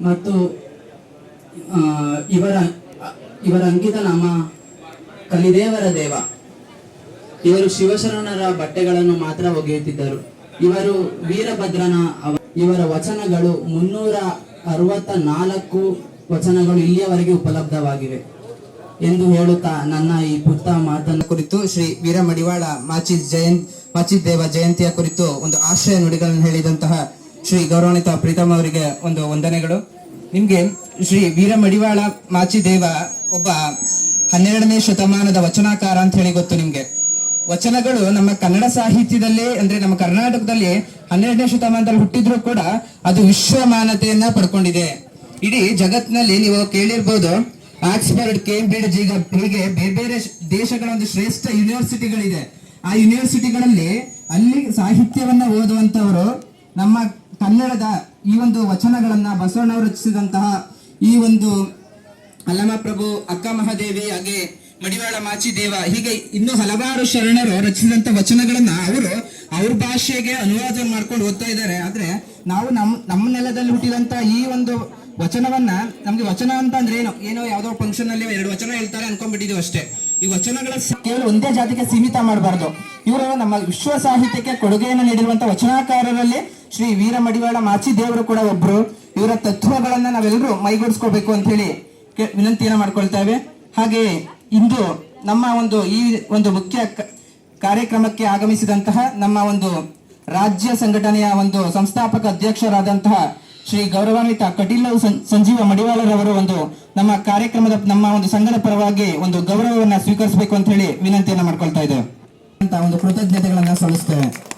ಮತ್ತು ಇವರ ಇವರ ಅಂಕಿತ ನಾಮ ಕಲಿದೇವರ ದೇವ. ಇವರು ಶಿವಶರಣರ ಬಟ್ಟೆಗಳನ್ನು ಮಾತ್ರ ಒಗೆಯುತ್ತಿದ್ದರು. ಇವರು ವೀರಭದ್ರನ ಇವರ ವಚನಗಳು ಮುನ್ನೂರ ಅರವತ್ತ ನಾಲ್ಕು ವಚನಗಳು ಇಲ್ಲಿಯವರೆಗೆ ಉಪಲಬ್ಧವಾಗಿವೆ ಎಂದು ಹೇಳುತ್ತಾ ನನ್ನ ಈ ಪುಟ್ಟ ಮಾತನ್ನು ಕುರಿತು ಶ್ರೀ ವೀರ ಮಡಿವಾಳ ಮಾಚಿ ಜಯಂತ್ ಮಾಚಿ ದೇವ ಜಯಂತಿಯ ಕುರಿತು ಒಂದು ಆಶ್ರಯ ನುಡಿಗಳನ್ನು ಹೇಳಿದಂತಹ ಶ್ರೀ ಗೌರವಾನ್ವಿತ ಪ್ರೀತಮ್ ಅವರಿಗೆ ಒಂದು ವಂದನೆಗಳು. ನಿಮ್ಗೆ ಶ್ರೀ ವೀರ ಮಡಿವಾಳ ಮಾಚಿ ದೇವ ಒಬ್ಬ ಹನ್ನೆರಡನೇ ಶತಮಾನದ ವಚನಕಾರ ಅಂತ ಹೇಳಿ ಗೊತ್ತು ನಿಮ್ಗೆ. ವಚನಗಳು ನಮ್ಮ ಕನ್ನಡ ಸಾಹಿತ್ಯದಲ್ಲಿ, ಅಂದ್ರೆ ನಮ್ಮ ಕರ್ನಾಟಕದಲ್ಲಿ ಹನ್ನೆರಡನೇ ಶತಮಾನದಲ್ಲಿ ಹುಟ್ಟಿದ್ರು ಕೂಡ ಅದು ವಿಶ್ವಮಾನತೆಯನ್ನ ಪಡ್ಕೊಂಡಿದೆ. ಇಡೀ ಜಗತ್ನಲ್ಲಿ ನೀವು ಕೇಳಿರ್ಬೋದು, ಆಕ್ಸ್ಫರ್ಡ್, ಕೇಂಬ್ರಿಡ್ಜ್, ಈಗ ಹೀಗೆ ಬೇರೆ ಬೇರೆ ದೇಶಗಳ ಒಂದು ಶ್ರೇಷ್ಠ ಯೂನಿವರ್ಸಿಟಿಗಳಿದೆ. ಆ ಯೂನಿವರ್ಸಿಟಿಗಳಲ್ಲಿ ಅಲ್ಲಿ ಸಾಹಿತ್ಯವನ್ನ ಓದುವಂತವರು ನಮ್ಮ ಕನ್ನಡದ ಈ ಒಂದು ವಚನಗಳನ್ನ ಬಸವಣ್ಣವರು ರಚಿಸಿದಂತಹ ಈ ಒಂದು ಅಲ್ಲಮ ಪ್ರಭು, ಅಕ್ಕ ಮಹಾದೇವಿ, ಹಾಗೆ ಮಡಿವಾಳ ಮಾಚಿದೇವ, ಹೀಗೆ ಇನ್ನು ಹಲವಾರು ಶರಣರು ರಚಿಸಿದಂತ ವಚನಗಳನ್ನ ಅವರು ಅವ್ರ ಭಾಷೆಗೆ ಅನುವಾದ ಮಾಡ್ಕೊಂಡು ಓದ್ತಾ ಇದ್ದಾರೆ. ಆದ್ರೆ ನಾವು ನಮ್, ನಮ್ಮ ನೆಲದಲ್ಲಿ ಹುಟ್ಟಿದಂತ ಈ ಒಂದು ವಚನವನ್ನ, ನಮ್ಗೆ ವಚನ ಅಂತ ಅಂದ್ರೆ ಏನು? ಏನೋ ಯಾವ್ದೋ ಫಂಕ್ಷನ್ ಅಲ್ಲಿ ಎರಡು ವಚನ ಹೇಳ್ತಾರೆ ಅನ್ಕೊಂಡ್ಬಿಟ್ಟಿದೀವಿ ಅಷ್ಟೇ. ಈ ವಚನಗಳ ಕೇವಲ ಒಂದೇ ಜಾತಿಗೆ ಸೀಮಿತ ಮಾಡಬಾರ್ದು. ಇವರು ನಮ್ಮ ವಿಶ್ವ ಸಾಹಿತ್ಯಕ್ಕೆ ಕೊಡುಗೆಯನ್ನು ನೀಡಿರುವಂತ ವಚನಕಾರರಲ್ಲಿ ಶ್ರೀ ವೀರ ಮಡಿವಾಳ ಮಾಚಿ ದೇವರು ಕೂಡ ಒಬ್ರು. ಇವರ ತತ್ವಗಳನ್ನ ನಾವೆಲ್ಲರೂ ಮೈಗೂಡಿಸ್ಕೋಬೇಕು ಅಂತ ಹೇಳಿ ವಿನಂತಿಯನ್ನ ಮಾಡ್ಕೊಳ್ತೇವೆ. ಹಾಗೆ ಇಂದು ನಮ್ಮ ಒಂದು ಈ ಒಂದು ಮುಖ್ಯ ಕಾರ್ಯಕ್ರಮಕ್ಕೆ ಆಗಮಿಸಿದಂತಹ ನಮ್ಮ ಒಂದು ರಾಜ್ಯ ಸಂಘಟನೆಯ ಒಂದು ಸಂಸ್ಥಾಪಕ ಅಧ್ಯಕ್ಷರಾದಂತಹ ಶ್ರೀ ಗೌರವಾನ್ವಿತ ಕಟೀಲ್ ಸಂಜೀವ ಮಡಿವಾಳರವರು ಒಂದು ನಮ್ಮ ಕಾರ್ಯಕ್ರಮದ, ನಮ್ಮ ಒಂದು ಸಂಘದ ಪರವಾಗಿ ಒಂದು ಗೌರವವನ್ನ ಸ್ವೀಕರಿಸಬೇಕು ಅಂತ ಹೇಳಿ ವಿನಂತಿಯನ್ನ ಮಾಡ್ಕೊಳ್ತಾ ಇದ್ದೇವೆ. ಅಂತ ಒಂದು ಕೃತಜ್ಞತೆಗಳನ್ನ ಸಲ್ಲಿಸ್ತೇವೆ.